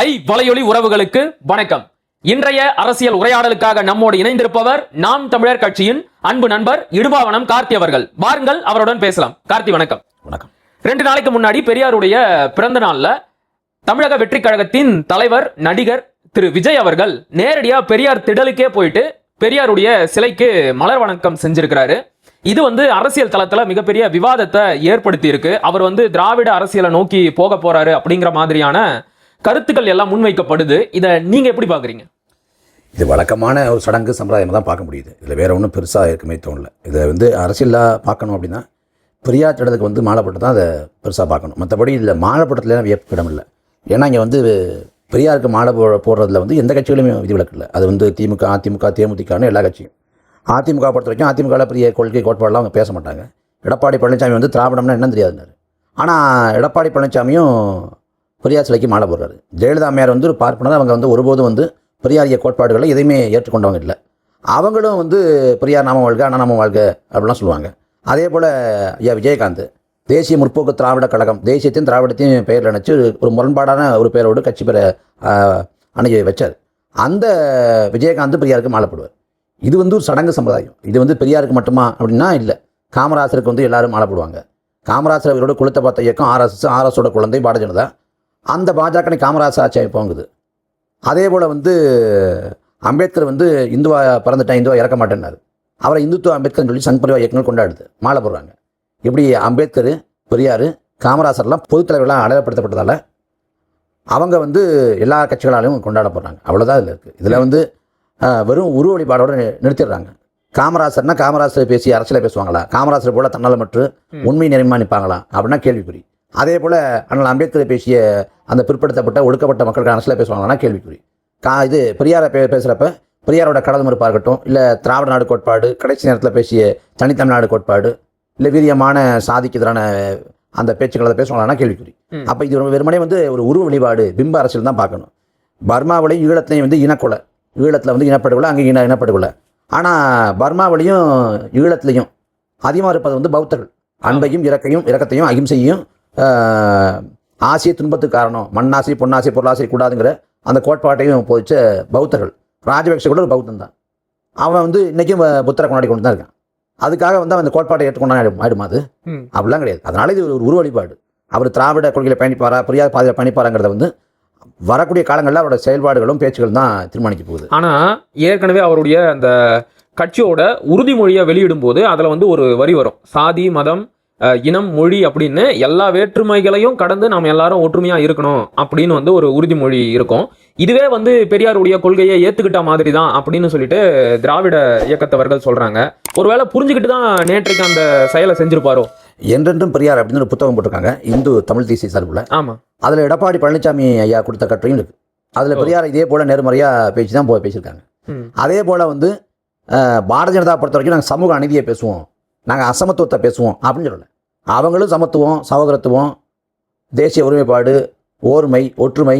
ஐ வலையொலி உறவுகளுக்கு வணக்கம். இன்றைய அரசியல் உரையாடலுக்காக நம்மோடு இணைந்திருப்பவர் நாம் தமிழர் கட்சியின் அன்பு நண்பர் இடுபாவனம் கார்த்தி அவர்கள். வாருங்கள் அவருடன் பேசலாம். கார்த்தி வணக்கம். வணக்கம். ரெண்டு நாளைக்கு முன்னாடி பெரியாருடைய பிறந்த நாள்ல தமிழக வெற்றி கழகத்தின் தலைவர் நடிகர் திரு விஜய் அவர்கள் நேரடியா பெரியார் திடலுக்கே போயிட்டு பெரியாருடைய சிலைக்கு மலர் வணக்கம் செஞ்சிருக்கிறாரு. இது வந்து அரசியல் தளத்துல மிகப்பெரிய விவாதத்தை ஏற்படுத்தி இருக்கு அவர் வந்து திராவிட அரசியலை நோக்கி போக போறாரு அப்படிங்கிற மாதிரியான கருத்துக்கள் எல்லாம் முன்வைக்கப்படுது. இதை நீங்கள் எப்படி பார்க்குறீங்க? இது வழக்கமான ஒரு சடங்கு சம்பிரதாயம் தான் பார்க்க முடியுது. இதில் வேறு ஒன்றும் பெருசாக இருக்குமே தோணல. இதை வந்து அரசியலாக பார்க்கணும் அப்படின்னா பெரியார் திட்டத்துக்கு வந்து மாலைப்பட்டு தான் அதை பெருசாக பார்க்கணும். மற்றபடி இதில் மாலைப்பட்டத்தில் வியப்பு இடம் இல்லை ஏன்னா இங்கே வந்து பெரியாருக்கு மாலை போ போடுறதுல வந்து எந்த கட்சிகளுமே விதிவிலக்கு இல்லை. அது வந்து திமுக அதிமுக தேமுதிகன்னு எல்லா கட்சியும். அதிமுக பொறுத்த வரைக்கும் அதிமுகவில் பெரிய கொள்கை கோட்பாடெலாம் அவங்க பேச மாட்டாங்க. எடப்பாடி பழனிசாமி வந்து திராவிடம்னா என்னன்னு தெரியாதுன்னாரு. ஆனால் எடப்பாடி பழனிசாமியும் பெரியார் சிலைக்கு மாலை போடுறாரு. ஜெயலலிதா அம்மையார் வந்து ஒரு பார்ப்பனர் அவங்க வந்து ஒருபோதும் வந்து பெரியாரிய கோட்பாடுகளை எதையுமே ஏற்றுக்கொண்டவங்க இல்லை. அவங்களும் வந்து பெரியார் நாம வாழ்க அண்ணா நாம வாழ்க அப்படிலாம் சொல்லுவாங்க. அதே போல் ஐயா விஜயகாந்த் தேசிய முற்போக்கு திராவிட கழகம் தேசியத்தையும் திராவிடத்தையும் பெயரில் நினச்சி ஒரு முரண்பாடான ஒரு பெயரோடு கட்சி பெற அன்னைக்கு வச்சார். அந்த விஜயகாந்த் பெரியாருக்கு மாலைப்படுவார் இது வந்து ஒரு சடங்கு சம்பிரதாயம். இது வந்து பெரியாருக்கு மட்டுமா அப்படின்னா இல்லை. காமராசருக்கு வந்து எல்லாரும் மாலை போடுவாங்க. காமராசர் அவரோட குளத்தை பார்த்த இயக்கம் ஆர்எஸ்எஸ் ஆர்எஸோட குழந்தை பாரதிய ஜனதா அந்த பாஜக காமராஜ் ஆட்சி போங்குது அதே போல் வந்து அம்பேத்கர் வந்து இந்துவா பிறந்துட்டேன் இந்துவா இறக்க மாட்டேன்னாரு. அவரை இந்துத்துவ அம்பேத்கர்னு சொல்லி சங் பரிவா இயக்கங்கள் கொண்டாடுது மாலை போடுறாங்க. இப்படி அம்பேத்கர் பெரியார் காமராசர்லாம் பொதுத் தலைவர்களாக அடையாளப்படுத்தப்பட்டதால் அவங்க வந்து எல்லா கட்சிகளாலையும் கொண்டாடப்படுறாங்க அவ்வளோதான் இதில் இருக்குது இதில் வந்து வெறும் உருவ வழிபாடோடு நிறுத்திடுறாங்க. காமராசர்னா காமராசர் பேசி அரசியலை பேசுவாங்களா? காமராசர் போல தன்னலமற்று உண்மை நிறைமா நிற்பாங்களா? அப்படின்னா கேள்விக்குறி. அதே போல் அண்ணல் அம்பேத்கர் பேசிய அந்த பிற்படுத்தப்பட்ட ஒடுக்கப்பட்ட மக்களுக்கு அரசியல் பேசுவாங்கன்னா கேள்விக்குறி. கா இது பெரியாரை பே பேசுகிறப்ப பெரியாரோட கடல் மறுப்பாக இருக்கட்டும் இல்லை திராவிட நாடு கோட்பாடு கடைசி நேரத்தில் பேசிய தனித்தமிழ்நாடு கோட்பாடு இல்லை வீரியமான சாதிக்கு எதிரான அந்த பேச்சுக்களை பேசுவாங்கன்னா கேள்விக்குறி. அப்போ இது வெறுமனே வந்து ஒரு உருவ வழிபாடு பிம்ப அரசியல் தான் பார்க்கணும். பர்மாவிலையும் ஈழத்துலையும் வந்து இனக்கொலை ஈழத்தில் வந்து இனப்படுகொலை அங்கே இன இனப்படுகொலை. ஆனால் பர்மாவிலையும் ஈழத்துலையும் அதிகமாக இருப்பது வந்து பௌத்தர்கள். அன்பையும் இறக்கையும் இரக்கத்தையும் அகிம்சையும் ஆசையை துன்பத்துக்கு காரணம் மண்ணாசை பொன்னாசை பொருளாசை கூடாதுங்கிற அந்த கோட்பாட்டையும் போதிச்ச பௌத்தர்கள். ராஜபக்ஷ கூட ஒரு பௌத்தன் தான். அவன் வந்து இன்றைக்கும் புத்தரை கொண்டாடி கொண்டு தான் இருக்கான். அதுக்காக வந்து அவன் அந்த கோட்பாட்டை ஏற்றுக்கொண்டா ஆயிடுமா அது. அப்படிலாம் கிடையாது. அதனால இது ஒரு உருவ வழிபாடு. அவர் திராவிட கொள்கையில் பயணிப்பாரா பெரியார் பாதையில் பயணிப்பாராங்கிறத வந்து வரக்கூடிய காலங்களில் அவரோட செயல்பாடுகளும் பேச்சுகளும் தான் தீர்மானிக்க போகுது. ஆனா ஏற்கனவே அவருடைய அந்த கட்சியோட உறுதிமொழியை வெளியிடும் போது அதுல வந்து ஒரு வரி வரும். சாதி மதம் இனம் மொழி அப்படின்னு எல்லா வேற்றுமைகளையும் கடந்து நாம் எல்லாரும் ஒற்றுமையா இருக்கணும் அப்படின்னு வந்து ஒரு உறுதிமொழி இருக்கும். இதுவே வந்து பெரியாருடைய கொள்கையை ஏத்துக்கிட்ட மாதிரி தான் அப்படின்னு சொல்லிட்டு திராவிட இயக்கத்தவர்கள் சொல்றாங்க. ஒருவேளை புரிஞ்சுக்கிட்டு தான் நேற்றைக்கு அந்த செயலை செஞ்சிருப்பாரோ? என்றென்றும் பெரியார் அப்படின்னு ஒரு புத்தகம் போட்டிருக்காங்க. இந்து தமிழ் தேசிய சார்பில். ஆமா. அதில் எடப்பாடி பழனிசாமி ஐயா கொடுத்த கட்டுரையும் இருக்குது அதில். பெரியார் இதே போல் நேர்மறையாக பேச்சு தான் போய் பேசியிருக்காங்க. அதே போல் வந்து பாரதிய ஜனதா பொறுத்த வரைக்கும் நாங்கள் சமூக அநீதியை பேசுவோம். நாங்கள் அசமத்துவத்தை பேசுவோம் அப்படின்னு சொல்லலை. அவங்களும் சமத்துவம் சகோதரத்துவம் தேசிய ஒருமைப்பாடு ஓர்மை ஒற்றுமை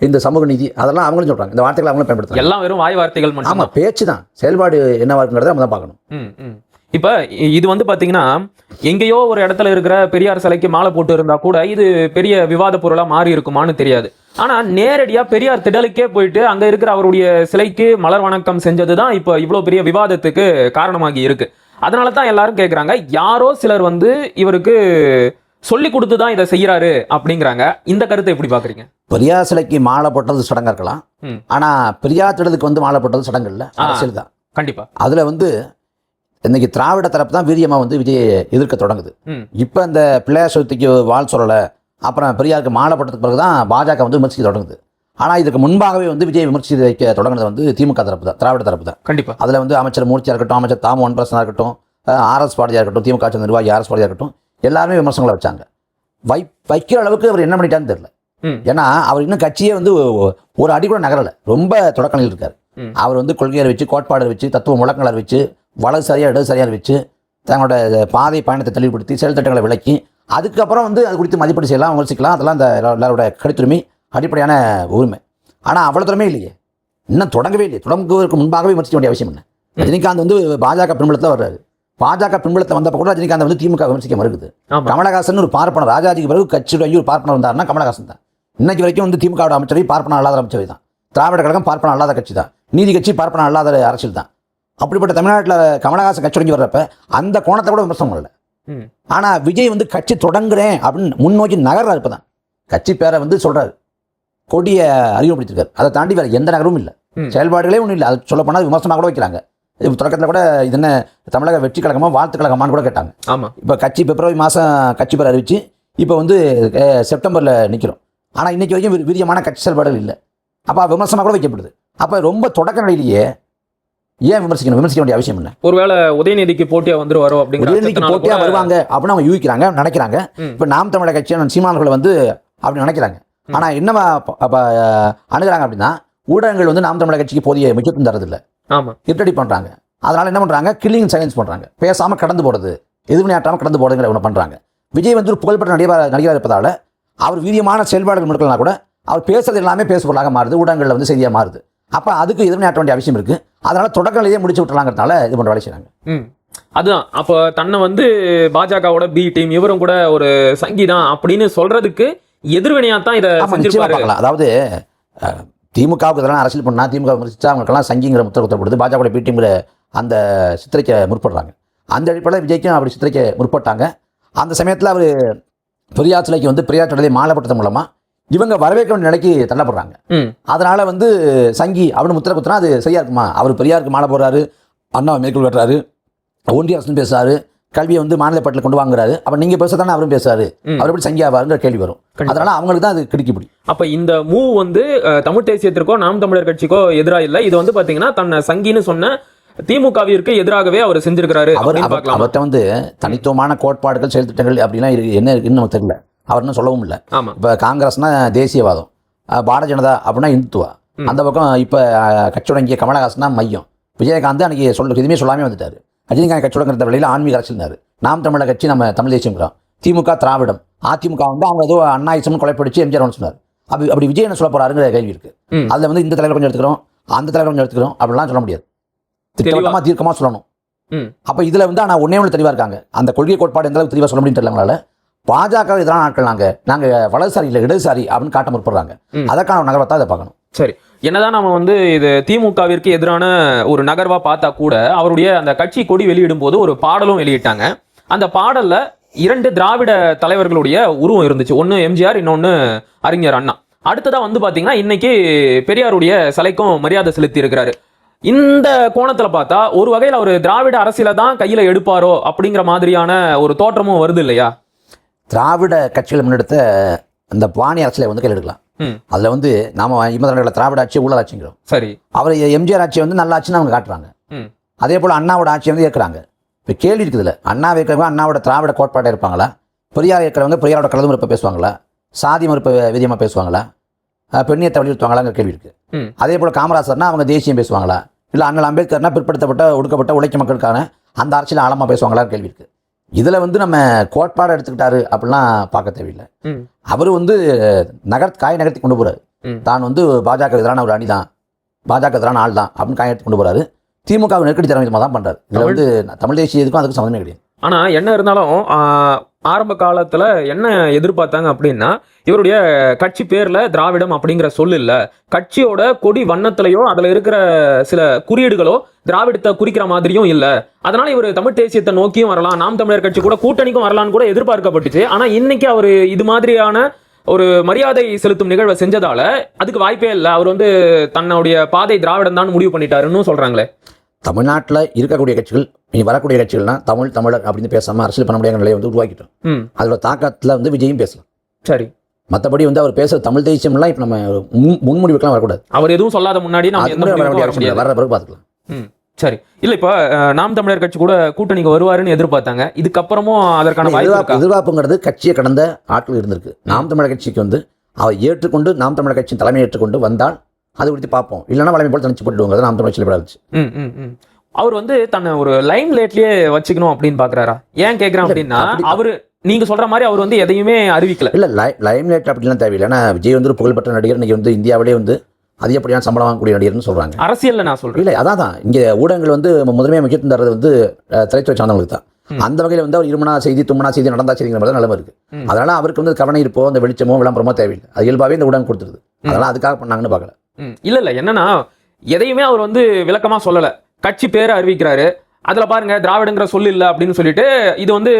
இந்த சமூக நீதி அதெல்லாம் அவங்களும் சொல்கிறாங்க இந்த வார்த்தைகளை அவங்களும் பயன்படுத்துறாங்க. எல்லாம் வெறும் வாய் வார்த்தைகள் மட்டும் ஆமாம் பேச்சு தான் செயல்பாடு என்னவா இருக்குங்கிறத நம்ம தான் பார்க்கணும். ம், ம். இப்ப இது வந்து பாத்தீங்கன்னா எங்கேயோ ஒரு இடத்துல இருக்கிற பெரியார் சிலைக்கு மாலை போட்டு இருந்தா கூட இது பெரிய விவாத பொருளா மாறி இருக்குமான்னு தெரியாது. ஆனா நேரடியா பெரியார் திடலுக்கே போயிட்டு அங்க இருக்கிற அவருடைய சிலைக்கு மலர் வணக்கம் செஞ்சதுதான் இப்ப இவ்வளவு பெரிய விவாதத்துக்கு காரணமாகி இருக்கு. அதனால தான் எல்லாரும் கேக்குறாங்க யாரோ சிலர் வந்து இவருக்கு சொல்லி கொடுத்து தான் இதை செய்யறாரு அப்படிங்கிறாங்க. இந்த கருத்தை எப்படி பாக்குறீங்க? பெரியார் சிலைக்கு மாலை போட்டது சடங்காக இருக்கலாம். ஆனால் பெரியார் திடலுக்கு வந்து மாலை போட்டது சடங்கு இல்லை. அரசியல் தான். கண்டிப்பா. அதில் வந்து இன்னைக்கு திராவிட தரப்பு தான் வீரியமாக வந்து விஜயை எதிர்க்க தொடங்குது. இப்போ இந்த பிள்ளையார் சதுர்த்திக்கு வாழ் சொல்லலை அப்புறம் பெரியாருக்கு மாலை போட்டதுக்கு பிறகு தான் பாஜக வந்து விமர்சிக்க தொடங்குது. ஆனால் இதுக்கு முன்பாகவே வந்து விஜய் விமர்சித்து வைக்க தொடங்குனது வந்து திமுக தரப்பு தான் திராவிட தரப்பு தான். கண்டிப்பா. அதில் வந்து அமைச்சர் மூர்த்தியாக இருக்கட்டும் அமைச்சர் தாமு ஒன்பரசனாக இருக்கட்டும் ஆர்எஸ் பாரதியாக இருக்கட்டும் திமுக ஆட்சி நிர்வாகி ஆர்எஸ் பாரதியாக இருக்கட்டும் எல்லாருமே விமர்சனங்களை வச்சாங்க. வை வைக்கிற அளவுக்கு அவர் என்ன பண்ணிட்டான்னு தெரியல. ஏன்னா அவர் இன்னும் கட்சியே வந்து ஒரு அடி கூட நகரலை. ரொம்ப தொடக்கணில் இருக்கார். அவர் வந்து கொள்கையை வச்சு கோட்பாடு வச்சு தத்துவ முழக்கங்களை வச்சு வலது சரியாக இடது சரியாக வச்சு தங்களோட பாதை பயணத்தை தெளிவுபடுத்தி செயல் திட்டங்களை விளக்கி அதுக்கப்புறம் வந்து அது குறித்து மதிப்பீடு செய்யலாம் விமர்சிக்கலாம் அதெல்லாம் அந்த எல்லா- எல்லாரோட கருத்துரிமை. அடிப்படையான உரிமை. ஆனால் அவ்வளோ திறமே இல்லையே. இன்னும் தொடங்கவே இல்லையே. தொடங்குவதற்கு முன்பாகவே விமர்சிக்க வேண்டிய அவசியம் என்ன? ரஜினிகாந்த் வந்து பாஜக பின்புலத்தில் வர்றாரு. பாஜக பின்புலத்தை வந்தப்போ கூட ரஜினிகாந்த் வந்து திமுக விமர்சிக்க மறுக்குது. கமலஹாசன் ஒரு பார்ப்பனர் ராஜாஜிக்கு பிறகு கட்சியுடைய ஒரு பார்ப்பனர் வந்தாருன்னா கமலஹாசன் தான். இன்னைக்கு வரைக்கும் வந்து திமுகவோட அமைச்சரவை பார்ப்பன அல்லாத அமைச்சரவை தான். திராவிட கழகம் பார்ப்பன அல்லாத கட்சி தான். நீதி கட்சி பார்ப்பன அல்லாத அரசியல் தான். அப்படிப்பட்ட தமிழ்நாட்டில் கமலஹாசன் கட்சி தொடங்கி வர்றப்ப அந்த கோணத்தை கூட விமர்சனம் பண்ணல ம். ஆனால் விஜய் வந்து கட்சி தொடங்குறேன் அப்படின்னு முன்னோக்கி நகர்றாரு இப்போ தான் கட்சி பேரை வந்து சொல்றாரு. கொடியை அறிமுகப்படுத்திருக்காரு அதை தாண்டி வேற எந்த நகரமும் இல்லை. செயல்பாடுகளே ஒன்றும் இல்லை. அது சொல்ல போனால் விமர்சனமாக கூட வைக்கிறாங்க. தொடக்கத்தில் கூட இது என்ன தமிழக வெற்றி கழகமா வாழ்த்து கழகமான்னு கூட கேட்டாங்க. ஆமா. இப்போ கட்சி பிப்ரவரி மாதம் கட்சி பேர் அறிவிச்சு இப்போ வந்து செப்டம்பரில் நிற்கிறோம் ஆனால் இன்னைக்கு வரைக்கும் விரி- விரியமான கட்சி செயல்பாடுகள் இல்லை. அப்போ விமர்சனமாக கூட வைக்கப்படுது. அப்போ ரொம்ப தொடக்க நிலையிலேயே ஏன் விமர்சிக்கணும்? விமர்சிக்க வேண்டிய அவசியம் இல்லை ஒருவேளை உதயநிதிக்கு போட்டியா வந்துருவாரோ அப்படிங்கிற உதயநிதிக்கு போட்டியாக வருவாங்க அப்படின்னு அவங்க யூகிக்கிறாங்க நினைக்கிறாங்க. இப்போ நாம் தமிழக கட்சி சீமானர்கள் வந்து அப்படி நினைக்கிறாங்க. ஆனால் என்ன அணுகிறாங்க அப்படின்னா ஊடகங்கள் வந்து நாம் தமிழக கட்சிக்கு போதிய முக்கியத்துவம் தரதில்லை ஆமா. இருட்டடி பண்ணுறாங்க அதனால என்ன பண்ணுறாங்க கில்லிங் சைலன்ஸ் பண்ணுறாங்க பேசாமல் கடந்து போடுறது எதிர்வினையாற்றாமல் கடந்து போடுங்கிற ஒன்று பண்ணுறாங்க விஜய் வந்து ஒரு புகழ்பெற்ற நடிகர் நடிகராக இருப்பதால அவர் வீரியமான செயல்பாடுகள் முடுக்கலாம் கூட அவர் பேசுறது எல்லாமே பேசுபொருளாக மாறுது. ஊடகங்களில் வந்து செய்தியாக மாறுது. அப்போ அதுக்கு எதிர்வினையாற்ற வேண்டிய அவசியம் இருக்குது அதனால தொடக்கலையே முடிச்சு விட்டுலாங்கிறதுனால இது பண்ணுற வேலை செய்கிறாங்க அதுதான் அப்போ தன்னை வந்து பாஜகவோட பி டீம் இவரும் கூட ஒரு சங்கி தான் அப்படின்னு சொல்றதுக்கு எதிர்வினையா தான் இதை பார்க்கலாம். அதாவது திமுகவுக்கு இதெல்லாம் அரசியல் பண்ணால் திமுக விமர்சிச்சா அவங்களுக்கெல்லாம் சங்கிங்கிற முத்திர குத்தப்படுது. பாஜக பீட்டிங்கிற அந்த சித்திரைக்க முற்படுறாங்க. அந்த அடிப்படையில் விஜய்க்கும் அப்படி சித்திரைக்க முற்பட்டாங்க. அந்த சமயத்தில் அவர் பெரியார் சிலைக்கு வந்து பெரியார் தொடரை மாலைப்பட்டது மூலமாக இவங்க வரவேற்க வேண்டிய நிலைக்கு தள்ளப்படுறாங்க. அதனால வந்து சங்கி அப்படின்னு முத்திர குத்துனா அது சரியா இருக்குமா? அவர் பெரியாருக்கு மாலை போடுறாரு அண்ணா மேற்கொள் வெட்டுறாரு ஒன்றிய அரசு பேசுறாரு. கல்வியை வந்து மாநில பட்டியலில் கொண்டு வாங்குறாரு. அப்போ நீங்கள் பேச தானே அவரும் பேசுறாரு. அவர் எப்படி சங்கி ஆவாருங்கிற கேள்வி வரும். அதனால அவங்களுக்கு தான் அது கிடுக்கிப்பிடி அப்ப இந்த மூவ் வந்து தமிழ் தேசியத்திற்கோ நாம் தமிழர் கட்சிக்கோ எதிரா இல்ல. இது வந்து பாத்தீங்கன்னா தன்னை சங்கின்னு சொன்ன திமுகவிற்கு எதிராகவே அவர் செஞ்சிருக்கிறாரு அவர் அவர்கிட்ட வந்து தனித்துவமான கோட்பாடுகள் செயல் திட்டங்கள் அப்படிலாம் இருக்கு என்ன இருக்குன்னு நமக்கு தெரியல. அவர் இன்னும் சொல்லவும் இல்லை. இப்போ காங்கிரஸ்னா தேசியவாதம். அஹ் பாரதிய ஜனதா அப்படின்னா இந்துத்துவா. அந்த பக்கம் இப்போ கட்சி தொடங்கிய கமலஹாசனா மையம். விஜயகாந்த் அன்னைக்கு சொல்ல எதுவுமே சொல்லாமே வந்துட்டாரு. ரஜினிகாந்த் கட்சி தொடங்குற வழியில் ஆன்மீக அரசியல்னாரு நாம் தமிழர் கட்சி நம்ம தமிழ் தேசியங்கிறோம் திமுக திராவிடம். அதிமுக வந்து அவங்க ஏதோ அண்ணாயிசம்னு கொலைப்பிடிச்சு எம்ஜிஆர் ஒன்று சொன்னார். அப்படி அப்படி விஜய் என்ன சொல்ல போறாருங்கிற கேள்வி இருக்கு. அதில் வந்து இந்த தலைவர் கொஞ்சம் எடுத்துக்கிறோம் அந்த தலைவர் கொஞ்சம் எடுத்துக்கிறோம் அப்படிலாம் சொல்ல முடியாது. திட்டவட்டமாக தீர்க்கமாக சொல்லணும். அப்போ இதில் வந்து ஆனால் ஒன்னே ஒன்று தெளிவாக இருக்காங்க. அந்த கொள்கை கோட்பாடு எந்த அளவுக்கு தெளிவாக சொல்ல முடியும் தெரியல அவங்களால பாஜக எதிரான ஆட்கள் நாங்கள் நாங்கள் வலதுசாரி இல்லை இடதுசாரி அப்படின்னு காட்ட முற்படுறாங்க. அதற்கான நகரத்தை அதை பார்க்கணும். சரி. என்னதான் நம்ம வந்து இது திமுகவிற்கு எதிரான ஒரு நகர்வா பார்த்தா கூட அவருடைய அந்த கட்சி கொடி வெளியிடும் போது ஒரு பாடலும் வெளியிட்டாங்க. அந்த பாடல்ல இரண்டு திராவிட தலைவர்களுடைய உருவம் இருந்துச்சு. ஒன்று எம்ஜிஆர் இன்னொன்று அறிஞர் அண்ணா. அடுத்ததா வந்து பாத்தீங்கன்னா இன்னைக்கு பெரியாருடைய சிலைக்கும் மரியாதை செலுத்தி இருக்கிறாரு இந்த கோணத்துல பார்த்தா ஒரு வகையில் அவர் திராவிட அரசியலை தான் கையில எடுப்பாரோ அப்படிங்கிற மாதிரியான ஒரு தோற்றமும் வருது இல்லையா? திராவிட கட்சிகள் முன்னெடுத்த அந்த பாணி அரசியலை வந்து கையில் எடுக்கலாம் அதில் வந்து நாம இம்மதான திராவிட ஆட்சி ஊழல் ஆட்சிங்கிறோம். சரி. அவர் எம்ஜிஆர் ஆட்சி வந்து நல்ல ஆட்சின்னு அவங்க காட்டுறாங்க. அதே போல் அண்ணாவோட ஆட்சியை வந்து ஏற்கிறாங்க. இப்போ கேள்வி இருக்குதுல்ல அண்ணா வைக்கிறவங்க அண்ணாவோட திராவிட கோட்பாட்டை இருப்பாங்களா பெரியார் இருக்கிறவங்க பெரியாரோட கலந்து மறுப்பை பேசுவாங்களா? சாதி மறுப்பை விதியமாக பேசுவாங்களா? பெண்ணியத்தை வலியுறுத்துவாங்களாங்கிற கேள்வி இருக்கு. அதே போல் காமராசர்னா அவங்க தேசியம் பேசுவாங்களா? இல்லை அண்ணல் அம்பேத்கர்னா பிற்படுத்தப்பட்ட ஒடுக்கப்பட்ட உழைக்கும் மக்களுக்கான அந்த அரசியல் ஆழமாக பேசுவாங்களான்னு கேள்வி இருக்கு. இதில் வந்து நம்ம கோட்பாடு எடுத்துக்கிட்டாரு அப்படிலாம் பார்க்க தேவையில்லை. அவர் வந்து நகர் காய் நகர்த்தி கொண்டு போறாரு. ம். தான் வந்து பாஜக எதிரான ஒரு அணி தான். பாஜக எதிரான ஆள் தான் அப்படின்னு காய் நகர்த்தி கொண்டு போறாரு. திமுக நெருக்கடி தர விதமாக தான் பண்றாரு. இதில் வந்து தமிழ் தேசியத்துக்கும் அதுக்கும் சம்மந்தமே கிடையாது. ஆனா என்ன இருந்தாலும் ஆரம்ப காலத்துல என்ன எதிர்பார்த்தாங்க அப்படின்னா இவருடைய கட்சி பேர்ல திராவிடம் அப்படிங்கிற சொல் இல்ல. கட்சியோட கொடி வண்ணத்திலையோ அதுல இருக்கிற சில குறியீடுகளோ திராவிடத்தை குறிக்கிற மாதிரியும் இல்ல. அதனால இவர் தமிழ் தேசியத்தை நோக்கியும் வரலாம் நாம் தமிழர் கட்சி கூட கூட்டணிக்கும் வரலாம்னு கூட எதிர்பார்க்கப்பட்டுச்சு. ஆனா இன்னைக்கு அவர் இது மாதிரியான ஒரு மரியாதை செலுத்தும் நிகழ்வை செஞ்சதால அதுக்கு வாய்ப்பே இல்லை. அவர் வந்து தன்னுடைய பாதை திராவிடம் தான் முடிவு பண்ணிட்டாருன்னு சொல்றாங்களே. தமிழ்நாட்டில் இருக்கக்கூடிய கட்சிகள் இனி வரக்கூடிய கட்சிகள்னா தமிழ் தமிழர் அப்படின்னு பேசாமல் அரசியல் பண்ண முடியாத நிலையை வந்து உருவாக்கிட்டோம். அதோட தாக்கத்தில் வந்து விஜயும் பேசலாம். சரி. மற்றபடி வந்து அவர் பேசுற தமிழ் தேசியம்லாம் இப்போ நம்ம முன் முன்முடிவுக்கெல்லாம் வரக்கூடாது. அவர் எதுவும் சொல்லாத முன்னாடி வர பிறகு பார்த்துக்கலாம். சரி. இல்ல இப்ப நாம் தமிழர் கட்சி கூட கூட்டணிக்கு வருவாருன்னு எதிர்பார்த்தாங்க. இதுக்கப்புறமும் அதற்கான எதிர்பார்ப்பு எதிர்பார்ப்புங்கிறது கட்சியை கடந்த ஆட்கள் இருந்திருக்கு. நாம் தமிழர் கட்சிக்கு வந்து அவர் ஏற்றுக்கொண்டு நாம் தமிழர் கட்சியின் தலைமை ஏற்றுக்கொண்டு வந்தால் அது குறித்து பார்ப்போம் இல்லைன்னா வளமை போல் தனிச்சு போட்டுடுவோங்கிறது நாம் தமிழ் ம் அவர் வந்து தன்னை ஒரு லைம் லேட்லயே வச்சுக்கணும் அப்படின்னு பாக்குறாரா? ஏன் கேக்குறேன் அப்படின்னா அப்படி- அவரு நீங்க சொல்ற மாதிரி அவர் வந்து எதையுமே அறிவிக்கல. இல்லை லைம் லைட் அப்படிலாம் தேவையில்லை. ஏன்னா விஜய் வந்து ஒரு புகழ்பெற்ற நடிகர் இன்னைக்கு வந்து இந்தியாவிலே வந்து அதிகப்படியான சம்பளம் வாங்கக்கூடிய நடிகர்னு சொல்கிறாங்க அரசியல்ல நான் சொல்றேன். இல்லை அதான் தான் இங்கே ஊடகங்கள் வந்து முதன்மையாக முக்கியத்துவம் தர்றது வந்து திரைத்துறை சார்ந்தவங்களுக்கு தான். அந்த வகையில் வந்து அவர் இருமனா செய்தி தும்மனா செய்தி நடந்தா செய்திங்கிற மாதிரி நிலைமை இருக்கு. அதனால அவருக்கு வந்து கவனம் இருப்போ அந்த வெளிச்சமோ விளம்பரமோ தேவையில்லை. அது இயல்பாகவே இந்த உடன் கொடுத்துருது. அதனால அதுக்காக பண்ணாங்கன்னு பார்க்கல. இல்லை இல்லை. என்னன்னா எதையுமே அவர் வந்து விளக்கமாக சொல்லலை. கட்சி பேரை அறிவிக்கிறாரு. அதில் பாருங்க திராவிடங்கிற சொல்லு இல்லை அப்படின்னு சொல்லிட்டு இது வந்து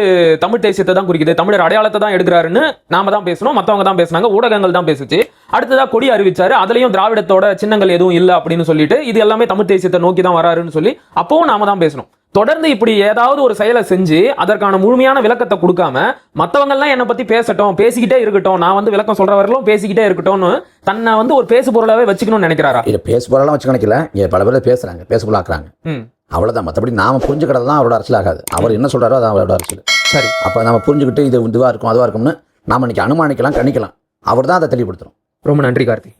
தமிழ் தேசியத்தை தான் குறிக்குது. தமிழர் அடையாளத்தை தான் எடுக்கிறாருன்னு நாம தான் பேசணும். மற்றவங்க தான் பேசுனாங்க. ஊடகங்கள் தான் பேசுச்சு. அடுத்ததாக கொடி அறிவிச்சாரு. அதுலயும் திராவிடத்தோட சின்னங்கள் எதுவும் இல்லை அப்படின்னு சொல்லிட்டு இது எல்லாமே தமிழ் தேசியத்தை நோக்கி தான் வராருன்னு சொல்லி அப்பவும் நாம தான் பேசணும். தொடர்ந்து இப்படி ஏதாவது ஒரு செயலை செஞ்சு அதற்கான முழுமையான விளக்கத்தை கொடுக்காம மத்தவங்க எல்லாம் என்னை பத்தி பேசட்டும் பேசிக்கிட்டே இருக்கட்டும் நான் வந்து விளக்கம் சொல்றவர்களும் பேசிக்கிட்டே இருக்கட்டும்னு தன்னை வந்து ஒரு பேசு பொருளாவே வச்சுக்கணும்னு நினைக்கிறாரா? இதை பேச போறலாம் வச்சு கணக்கில் இங்கே பல பேர் பேசுறாங்க பேச ம். அவ்வளவுதான். மற்றபடி நாம புரிஞ்சுக்கிறது தான் அவரோட அரசியல் ஆகாது. அவர் என்ன சொல்றாரோ அது அவரோட அரசியல். சரி. அப்போ நம்ம புரிஞ்சுக்கிட்டு இது இதுவாக இருக்கும் அதுவாக இருக்கும்னு நாம இன்னைக்கு அனுமானிக்கலாம் கணிக்கலாம். அவர் தான் அதை தெளிவுபடுத்துறோம் ரொம்ப நன்றி கார்த்தி.